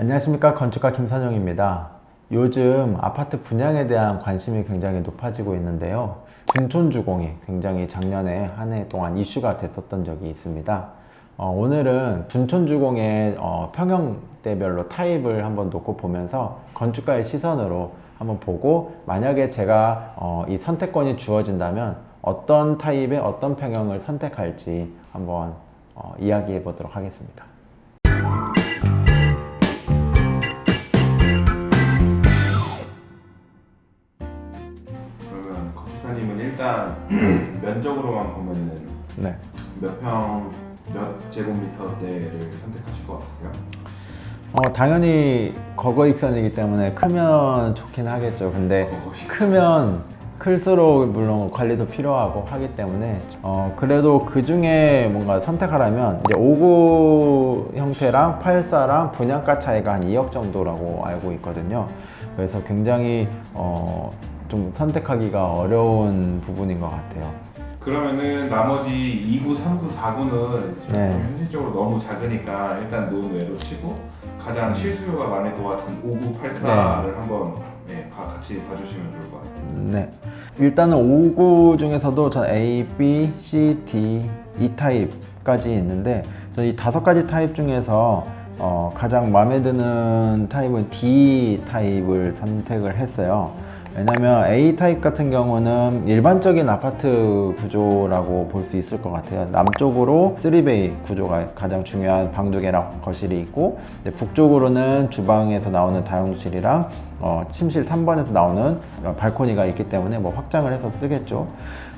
안녕하십니까 건축가 김선영입니다. 요즘 아파트 분양에 대한 관심이 굉장히 높아지고 있는데요. 중촌주공이 굉장히 작년에 한 해 동안 이슈가 됐었던 적이 있습니다. 어, 오늘은 중촌주공의 어, 평형대별로 타입을 한번 놓고 보면서 건축가의 시선으로 한번 보고 만약에 제가 어, 이 선택권이 주어진다면 어떤 타입의 어떤 평형을 선택할지 한번 어, 이야기해 보도록 하겠습니다. 일단 면적으로만 보면은 네. 몇 평, 몇 제곱미터대를 선택하실 것 같으세요? 어, 당연히 거거익선이기 때문에 크면 좋긴 하겠죠. 근데 거거익선. 크면 클수록 물론 관리도 필요하고 하기 때문에 어, 그래도 그 중에 뭔가 선택하라면 이제 59 형태랑 84랑 분양가 차이가 한 2억 정도라고 알고 있거든요. 그래서 굉장히 어, 좀 선택하기가 어려운 부분인 것 같아요. 그러면은 나머지 2구, 3구, 4구는 네. 현실적으로 너무 작으니까 일단 논외로 치고 가장 실수요가 많을 것 같은 59, 84를 한번 네, 가- 같이 봐주시면 좋을 것 같아요. 네. 일단은 5구 중에서도 전 A, B, C, D, E 타입까지 있는데 저는 이 다섯 가지 타입 중에서 어, 가장 마음에 드는 타입은 D 타입을 선택을 했어요. 왜냐면 A 타입 같은 경우는 일반적인 아파트 구조라고 볼 수 있을 것 같아요. 남쪽으로 3베이 구조가 가장 중요한 방 두 개랑 거실이 있고 북쪽으로는 주방에서 나오는 다용도실이랑 어, 침실 3번에서 나오는 어, 발코니가 있기 때문에 뭐 확장을 해서 쓰겠죠.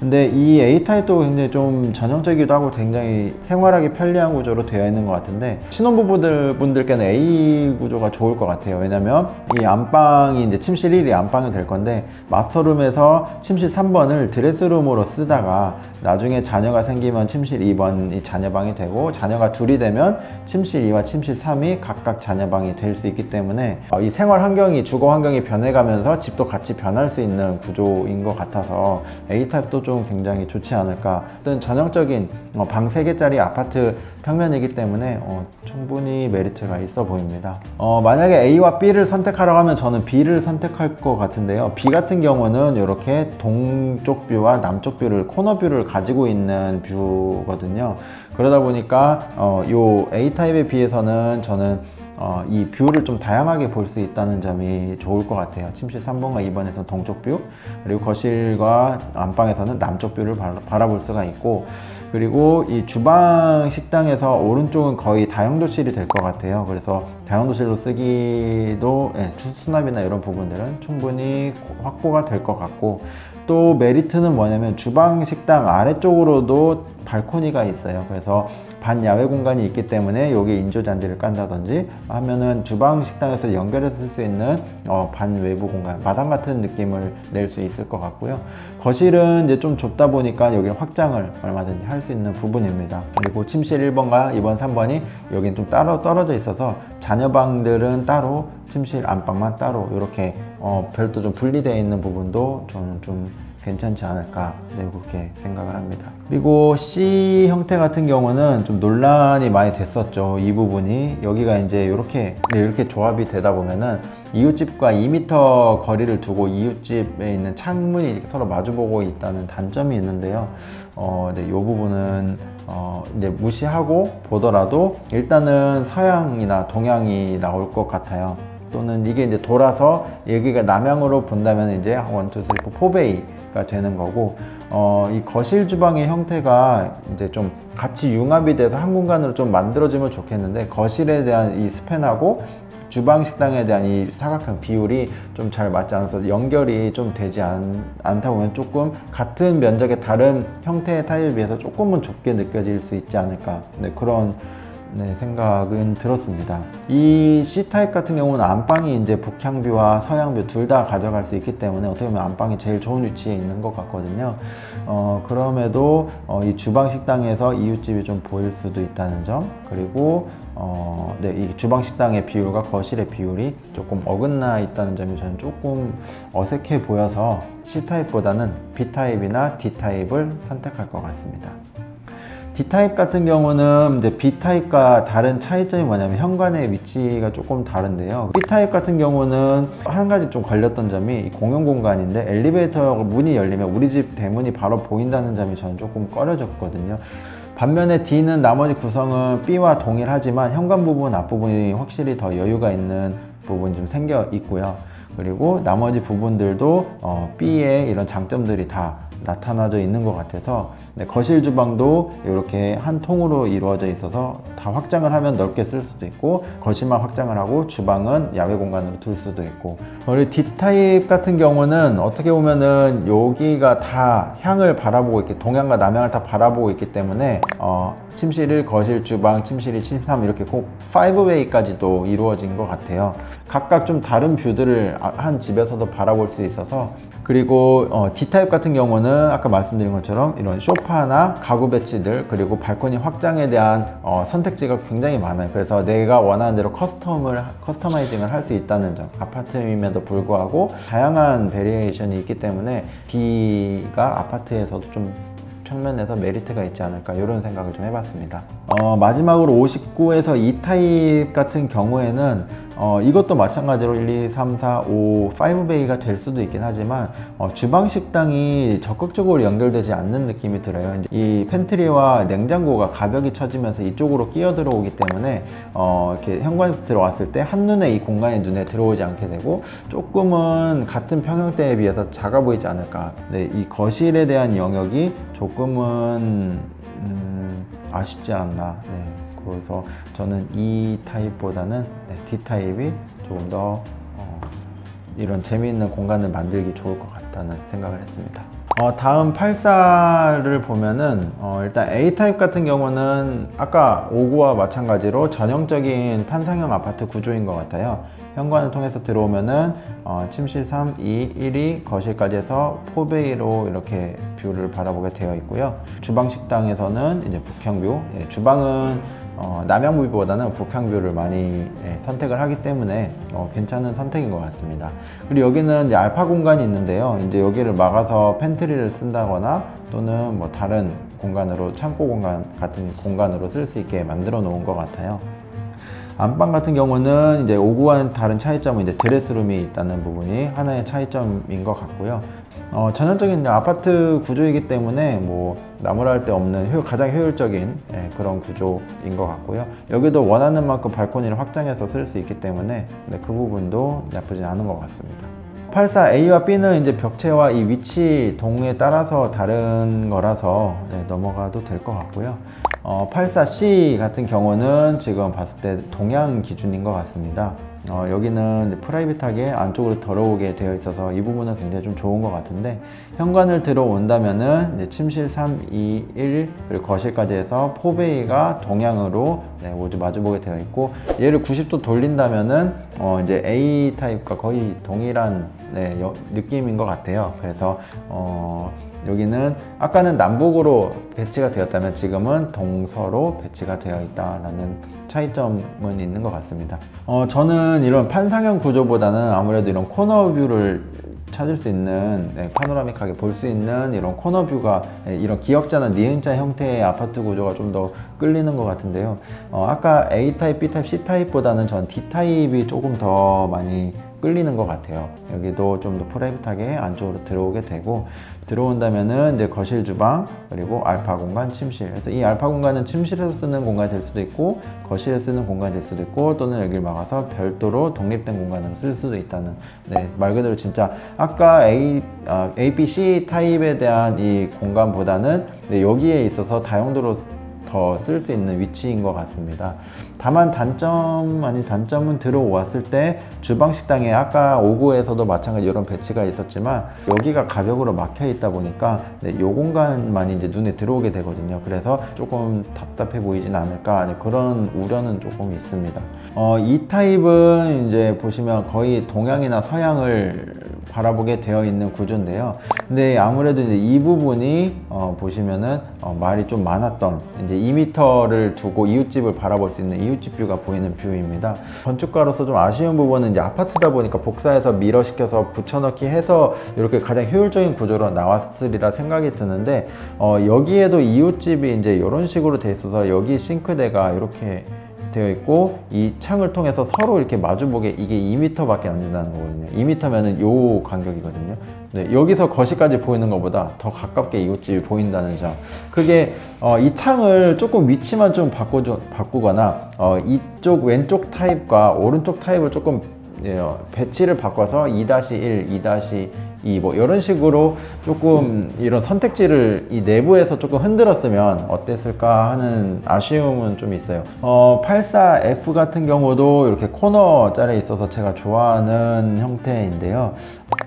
근데 이 A 타입도 굉장히 좀 전형적이기도 하고 굉장히 생활하기 편리한 구조로 되어 있는 것 같은데 신혼부부들 분들께는 A 구조가 좋을 것 같아요. 왜냐면 이 안방이 이제 침실 1이 안방이 될 건데 마스터룸에서 침실 3번을 드레스룸으로 쓰다가 나중에 자녀가 생기면 침실 2번이 자녀방이 되고 자녀가 둘이 되면 침실 2와 침실 3이 각각 자녀방이 될 수 있기 때문에 어, 이 생활 환경이 주거 환경이 변해가면서 집도 같이 변할 수 있는 구조인 것 같아서 A 타입도 좀 굉장히 좋지 않을까. 어떤 전형적인 어, 방 3개짜리 아파트 평면이기 때문에 어, 충분히 메리트가 있어 보입니다. 어, 만약에 A와 B를 선택하라고 하면 저는 B를 선택할 것 같은데요. B 같은 경우는 이렇게 동쪽 뷰와 남쪽 뷰를 코너 뷰를 가지고 있는 뷰거든요. 그러다 보니까 어, 요 A 타입에 비해서는 저는 어, 이 뷰를 좀 다양하게 볼 수 있다는 점이 좋을 것 같아요. 침실 3번과 2번에서는 동쪽 뷰, 그리고 거실과 안방에서는 남쪽 뷰를 바라, 바라볼 수가 있고, 그리고 이 주방 식당에서 오른쪽은 거의 다용도실이 될 것 같아요. 그래서 다용도실로 쓰기도 예, 수납이나 이런 부분들은 충분히 확보가 될 것 같고, 또 메리트는 뭐냐면 주방 식당 아래쪽으로도 발코니가 있어요. 그래서 반 야외 공간이 있기 때문에 여기 인조 잔디를 깐다든지 하면은 주방 식당에서 연결해서 쓸 수 있는 어, 반 외부 공간 마당 같은 느낌을 낼 수 있을 것 같고요. 거실은 이제 좀 좁다 보니까 여기는 확장을 얼마든지 할 수 있는 부분입니다. 그리고 침실 1번과 2번, 3번이 여기는 좀 따로 떨어져 있어서 자녀방들은 따로 침실 안방만 따로 이렇게 어, 별도 좀 분리되어 있는 부분도 저는 좀 괜찮지 않을까 네, 그렇게 생각을 합니다. 그리고 C 형태 같은 경우는 좀 논란이 많이 됐었죠. 이 부분이 여기가 이제 이렇게 네, 이렇게 조합이 되다 보면은 이웃집과 2m 거리를 두고 이웃집에 있는 창문이 서로 마주보고 있다는 단점이 있는데요. 어, 네, 이 부분은 어, 이제 무시하고 보더라도 일단은 서양이나 동양이 나올 것 같아요. 또는 이게 이제 돌아서 여기가 남향으로 본다면 이제 1, 2, 3, 4, 4베이가 되는 거고 어, 이 거실 주방의 형태가 이제 좀 같이 융합이 돼서 한 공간으로 좀 만들어지면 좋겠는데 거실에 대한 이 스팬하고 주방 식당에 대한 이 사각형 비율이 좀 잘 맞지 않아서 연결이 좀 되지 않, 않다 보면 조금 같은 면적의 다른 형태의 타일에 비해서 조금은 좁게 느껴질 수 있지 않을까. 네, 그런 네, 생각은 들었습니다. 이 C타입 같은 경우는 안방이 이제 북향뷰와 서양뷰 둘 다 가져갈 수 있기 때문에 어떻게 보면 안방이 제일 좋은 위치에 있는 것 같거든요. 어, 그럼에도 어, 이 주방 식당에서 이웃집이 좀 보일 수도 있다는 점, 그리고 어, 네, 이 주방 식당의 비율과 거실의 비율이 조금 어긋나 있다는 점이 저는 조금 어색해 보여서 C타입보다는 B타입이나 D타입을 선택할 것 같습니다. D 타입 같은 경우는 이제 B 타입과 다른 차이점이 뭐냐면 현관의 위치가 조금 다른데요. B 타입 같은 경우는 한 가지 좀 걸렸던 점이 이 공용 공간인데 엘리베이터 문이 열리면 우리 집 대문이 바로 보인다는 점이 저는 조금 꺼려졌거든요. 반면에 D는 나머지 구성은 B와 동일하지만 현관 부분 앞부분이 확실히 더 여유가 있는 부분이 좀 생겨 있고요. 그리고 나머지 부분들도 어, B의 이런 장점들이 다 나타나져 있는 것 같아서 네, 거실 주방도 이렇게 한 통으로 이루어져 있어서 다 확장을 하면 넓게 쓸 수도 있고 거실만 확장을 하고 주방은 야외 공간으로 둘 수도 있고. 우리 D타입 같은 경우는 어떻게 보면은 여기가 다 향을 바라보고 있기 동향과 남향을 다 바라보고 있기 때문에 어, 침실 1, 거실, 주방, 침실 2, 침실 3 이렇게 꼭 5웨이까지도 이루어진 것 같아요. 각각 좀 다른 뷰들을 아- 한 집에서도 바라볼 수 있어서 그리고 어, D타입 같은 경우는 아까 말씀드린 것처럼 이런 소파나 가구 배치들 그리고 발코니 확장에 대한 어, 선택지가 굉장히 많아요. 그래서 내가 원하는 대로 커스텀을 커스터마이징을 할 수 있다는 점. 아파트임에도 불구하고 다양한 베리에이션이 있기 때문에 D가 아파트에서도 좀 측면에서 메리트가 있지 않을까 이런 생각을 좀 해봤습니다. 어, 마지막으로 59에서 2타입 같은 경우에는 어, 이것도 마찬가지로 1, 2, 3, 4, 5, 5베이가 될 수도 있긴 하지만 어, 주방 식당이 적극적으로 연결되지 않는 느낌이 들어요. 이 팬트리와 냉장고가 가벽이 쳐지면서 이쪽으로 끼어 들어오기 때문에 어, 이렇게 현관에서 들어왔을 때 한눈에 이 공간이 눈에 들어오지 않게 되고 조금은 같은 평형대에 비해서 작아 보이지 않을까. 네, 이 거실에 대한 영역이 조금은 음, 아쉽지 않나. 네. 그래서 저는 이 타입보다는 네, D 타입이 조금 더 어, 이런 재미있는 공간을 만들기 좋을 것 같다는 생각을 했습니다. 어, 다음 84를 보면은 어, 일단 A 타입 같은 경우는 아까 59와 마찬가지로 전형적인 판상형 아파트 구조인 것 같아요. 현관을 통해서 들어오면은 어, 침실 3, 2, 1이 거실까지 해서 포베이로 이렇게 뷰를 바라보게 되어 있고요. 주방 식당에서는 이제 북향뷰, 예, 주방은 어, 남향뷰보다는 북향뷰를 많이 예, 선택을 하기 때문에 어, 괜찮은 선택인 것 같습니다. 그리고 여기는 이제 알파 공간이 있는데요. 이제 여기를 막아서 팬트리를 쓴다거나 또는 뭐 다른 공간으로 창고 공간 같은 공간으로 쓸 수 있게 만들어 놓은 것 같아요. 안방 같은 경우는 이제 5구와는 다른 차이점은 이제 드레스룸이 있다는 부분이 하나의 차이점인 것 같고요. 어, 전형적인 아파트 구조이기 때문에 뭐 나무랄 데 없는 효- 가장 효율적인 예, 그런 구조인 것 같고요. 여기도 원하는 만큼 발코니를 확장해서 쓸 수 있기 때문에 네, 그 부분도 나쁘지 않은 것 같습니다. 84A와 B는 이제 벽체와 이 위치 동에 따라서 다른 거라서 네, 넘어가도 될 것 같고요. 어, 84C 같은 경우는 지금 봤을 때 동양 기준인 것 같습니다. 어, 여기는 프라이빗하게 안쪽으로 들어오게 되어 있어서 이 부분은 굉장히 좀 좋은 것 같은데 현관을 들어온다면은 침실 3, 2, 1 그리고 거실까지 해서 포베이가 동양으로 네, 모두 마주보게 되어 있고 얘를 90도 돌린다면은 어, 이제 A 타입과 거의 동일한 네, 여- 느낌인 것 같아요. 그래서 어, 여기는 아까는 남북으로 배치가 되었다면 지금은 동서로 배치가 되어 있다라는 차이점은 있는 것 같습니다. 어, 저는 이런 판상형 구조보다는 아무래도 이런 코너 뷰를 찾을 수 있는 네, 파노라믹하게 볼 수 있는 이런 코너 뷰가 네, 이런 기역자나 니은자 형태의 아파트 구조가 좀 더 끌리는 것 같은데요. 어, 아까 A 타입, B 타입, C 타입보다는 전 D 타입이 조금 더 많이 끌리는 것 같아요. 여기도 좀 더 프라이빗하게 안쪽으로 들어오게 되고 들어온다면은 이제 거실 주방 그리고 알파 공간 침실 그래서 이 알파 공간은 침실에서 쓰는 공간이 될 수도 있고 거실에 쓰는 공간이 될 수도 있고 또는 여기를 막아서 별도로 독립된 공간으로 쓸 수도 있다는 네, 말 그대로 진짜 아까 A, 아, A, B, C 타입에 대한 이 공간보다는 네, 여기에 있어서 다용도로 더 쓸 수 있는 위치인 것 같습니다. 다만 단점 아닌 단점은 들어왔을 때 주방 식당에 아까 5구에서도 마찬가지 이런 배치가 있었지만 여기가 가벽으로 막혀 있다 보니까 네, 이 공간만 이제 눈에 들어오게 되거든요. 그래서 조금 답답해 보이진 않을까 네, 그런 우려는 조금 있습니다. 어, 이 타입은 이제 보시면 거의 동양이나 서양을 바라보게 되어 있는 구조인데요. 근데 아무래도 이제 이 부분이 어, 보시면은 어, 말이 좀 많았던 이제 2m를 두고 이웃집을 바라볼 수 있는 이웃 집 뷰가 보이는 뷰입니다. 건축가로서 좀 아쉬운 부분은 이제 아파트다 보니까 복사해서 밀어시켜서 붙여넣기 해서 이렇게 가장 효율적인 구조로 나왔으리라 생각이 드는데 어, 여기에도 이웃집이 이제 이런 식으로 돼 있어서 여기 싱크대가 이렇게 되어 있고 이 창을 통해서 서로 이렇게 마주보게 이게 2m밖에 안 된다는 거거든요. 2m면은 요 간격이거든요. 네, 여기서 거실까지 보이는 것보다 더 가깝게 이웃집이 보인다는 점. 그게 어, 이 창을 조금 위치만 좀 바꿔 바꾸거나 어, 이쪽 왼쪽 타입과 오른쪽 타입을 조금 배치를 바꿔서 2-1, 2-2 뭐 이런 식으로 조금 이런 선택지를 이 내부에서 조금 흔들었으면 어땠을까 하는 아쉬움은 좀 있어요. 어, 84F 같은 경우도 이렇게 코너 짜려 있어서 제가 좋아하는 형태인데요.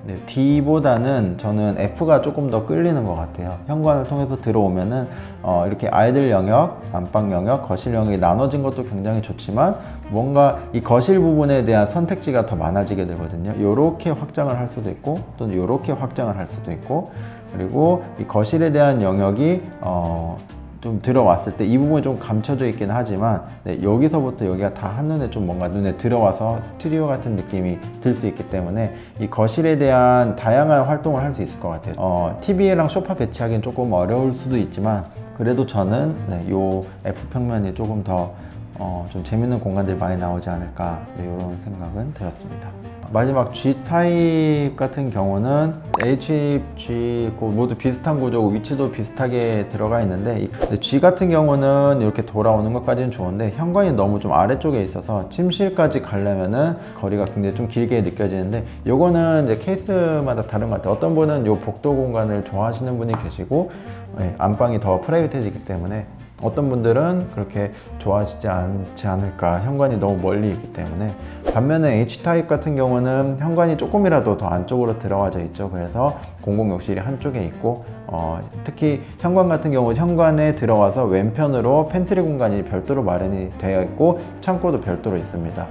네, D보다는 저는 F가 조금 더 끌리는 것 같아요. 현관을 통해서 들어오면은 어, 이렇게 아이들 영역, 안방 영역, 거실 영역이 나눠진 것도 굉장히 좋지만 뭔가 이 거실 부분에 대한 선택지가 더 많아지게 되거든요. 이렇게 확장을 할 수도 있고 또는 이렇게 확장을 할 수도 있고 그리고 이 거실에 대한 영역이 어, 좀 들어왔을 때 이 부분이 좀 감춰져 있긴 하지만 네, 여기서부터 여기가 다 한눈에 좀 뭔가 눈에 들어와서 스튜디오 같은 느낌이 들 수 있기 때문에 이 거실에 대한 다양한 활동을 할 수 있을 것 같아요. 어, TV랑 소파 배치하기는 조금 어려울 수도 있지만 그래도 저는 네, 요 F 평면이 조금 더 어, 좀 재밌는 공간들이 많이 나오지 않을까 네, 이런 생각은 들었습니다. 마지막 G 타입 같은 경우는 H, G 고 모두 비슷한 구조고 위치도 비슷하게 들어가 있는데 이- G 같은 경우는 이렇게 돌아오는 것까지는 좋은데 현관이 너무 좀 아래쪽에 있어서 침실까지 가려면은 거리가 굉장히 좀 길게 느껴지는데 요거는 이제 케이스마다 다른 것 같아요. 어떤 분은 요 복도 공간을 좋아하시는 분이 계시고 예, 안방이 더 프라이빗해지기 때문에 어떤 분들은 그렇게 좋아하시지 않지 않을까. 현관이 너무 멀리 있기 때문에. 반면에 H타입 같은 경우는 현관이 조금이라도 더 안쪽으로 들어가져 있죠. 그래서 공공 욕실이 한쪽에 있고 어, 특히 현관 같은 경우 현관에 들어와서 왼편으로 팬트리 공간이 별도로 마련이 되어 있고 창고도 별도로 있습니다.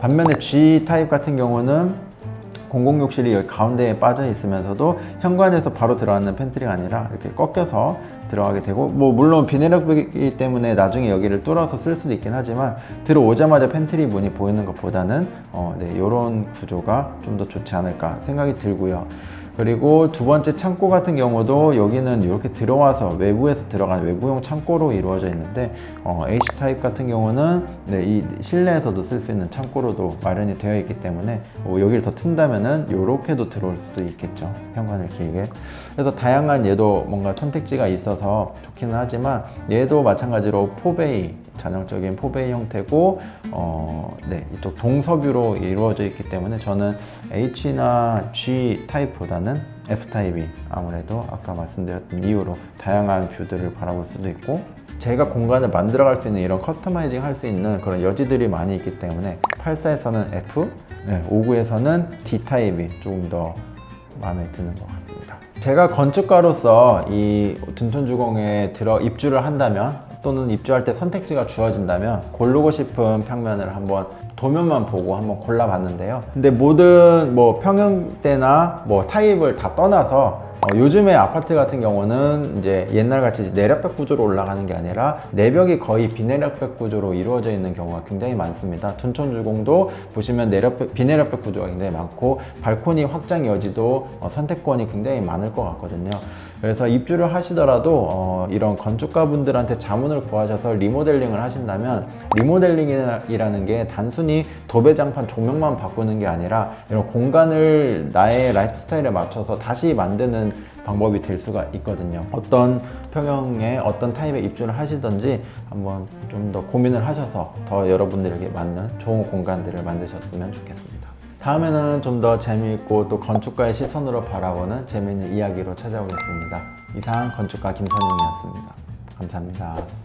반면에 G 타입 같은 경우는 공공 욕실이 여기 가운데에 빠져 있으면서도 현관에서 바로 들어가는 팬트리가 아니라 이렇게 꺾여서 들어가게 되고 뭐 물론 비닐력이기 때문에 나중에 여기를 뚫어서 쓸 수도 있긴 하지만 들어오자마자 팬트리 문이 보이는 것보다는 어, 네, 이런 구조가 좀 더 좋지 않을까 생각이 들고요. 그리고 두 번째 창고 같은 경우도 여기는 이렇게 들어와서 외부에서 들어간 외부용 창고로 이루어져 있는데 어, H 타입 같은 경우는 네, 이 실내에서도 쓸 수 있는 창고로도 마련이 되어 있기 때문에 어, 여기를 더 튼다면은 이렇게도 들어올 수도 있겠죠. 현관을 길게. 그래서 다양한 얘도 뭔가 선택지가 있어서 좋기는 하지만 얘도 마찬가지로 포베이 전형적인 포베이 형태고 어, 네, 이쪽 동서뷰로 이루어져 있기 때문에 저는 H나 G 타입보다는 F 타입이 아무래도 아까 말씀드렸던 이유로 다양한 뷰들을 바라볼 수도 있고 제가 공간을 만들어 갈 수 있는 이런 커스터마이징 할 수 있는 그런 여지들이 많이 있기 때문에 84에서는 F, 네, 59에서는 D 타입이 조금 더 마음에 드는 것 같습니다. 제가 건축가로서 이 둔촌주공에 들어 입주를 한다면 또는 입주할 때 선택지가 주어진다면 고르고 싶은 평면을 한번 도면만 보고 한번 골라봤는데요. 근데 모든 뭐 평형대나 뭐 타입을 다 떠나서 어, 요즘에 아파트 같은 경우는 이제 옛날같이 내력백 구조로 올라가는 게 아니라 내벽이 거의 비내력백 구조로 이루어져 있는 경우가 굉장히 많습니다. 둔촌주공도 보시면 내력백, 비내력백 구조가 굉장히 많고 발코니 확장 여지도 어, 선택권이 굉장히 많을 것 같거든요. 그래서 입주를 하시더라도 어, 이런 건축가 분들한테 자문을 구하셔서 리모델링을 하신다면 리모델링이라는 게 단순히 도배장판 조명만 바꾸는 게 아니라 이런 공간을 나의 라이프 스타일에 맞춰서 다시 만드는 방법이 될 수가 있거든요. 어떤 평형의 어떤 타입의 입주를 하시든지 한번 좀 더 고민을 하셔서 더 여러분들에게 맞는 좋은 공간들을 만드셨으면 좋겠습니다. 다음에는 좀 더 재미있고 또 건축가의 시선으로 바라보는 재미있는 이야기로 찾아오겠습니다. 이상 건축가 김선용이었습니다. 감사합니다.